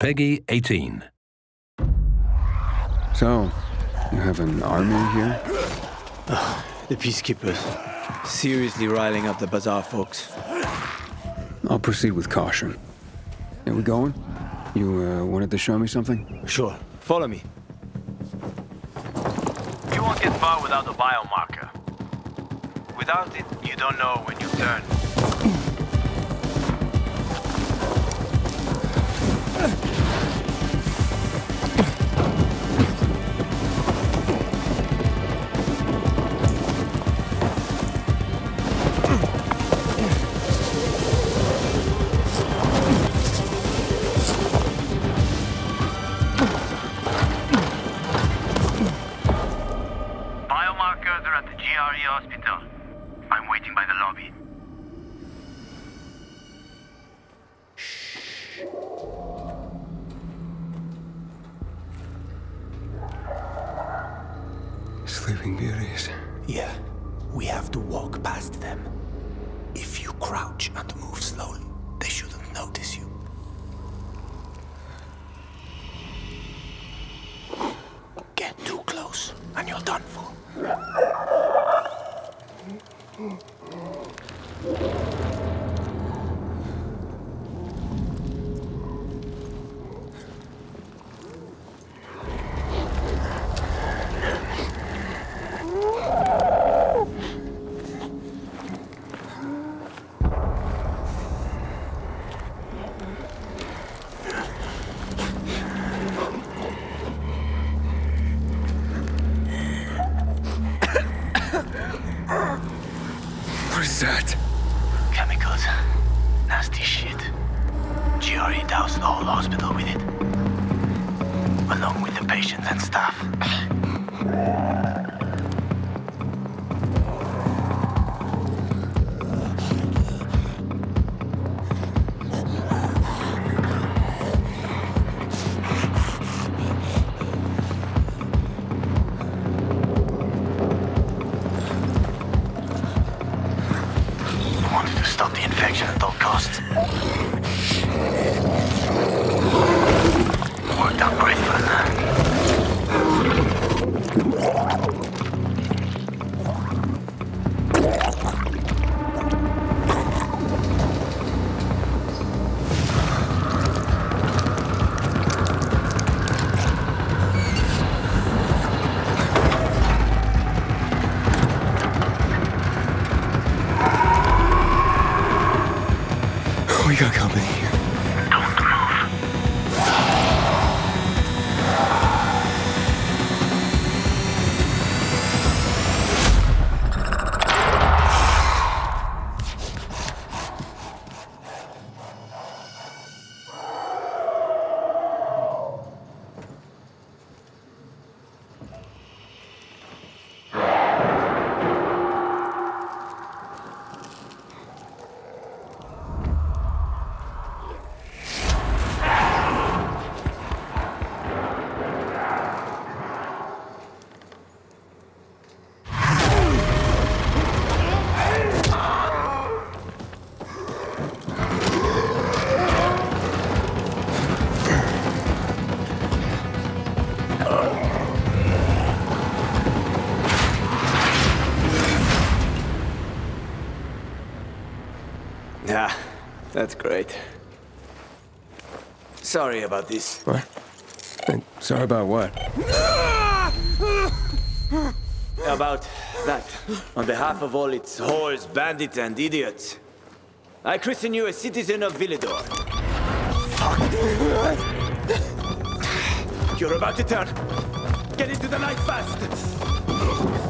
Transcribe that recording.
Peggy 18. So, you have an army here? The peacekeepers. Seriously riling up the bazaar folks. I'll proceed with caution. Are we going? You uh, wanted to show me something? Sure. Follow me. You won't get far without a biomarker. Without it, you don't know when you turn. Are at the GRE hospital. I'm waiting by the lobby. Sleeping Beauties. Yeah, we have to walk past them. If you crouch and move slowly, they shouldn't notice you. Get too close, and you're done for. Oh. That? Chemicals. Nasty shit. GRE doused the whole hospital with it. Along with the patients and staff. We got company here. Yeah, that's great. Sorry about this. What? And sorry about what? About that. On behalf of all its whores, bandits, and idiots, I christen you a citizen of Villador. Fuck. You're about to turn. Get into the night fast.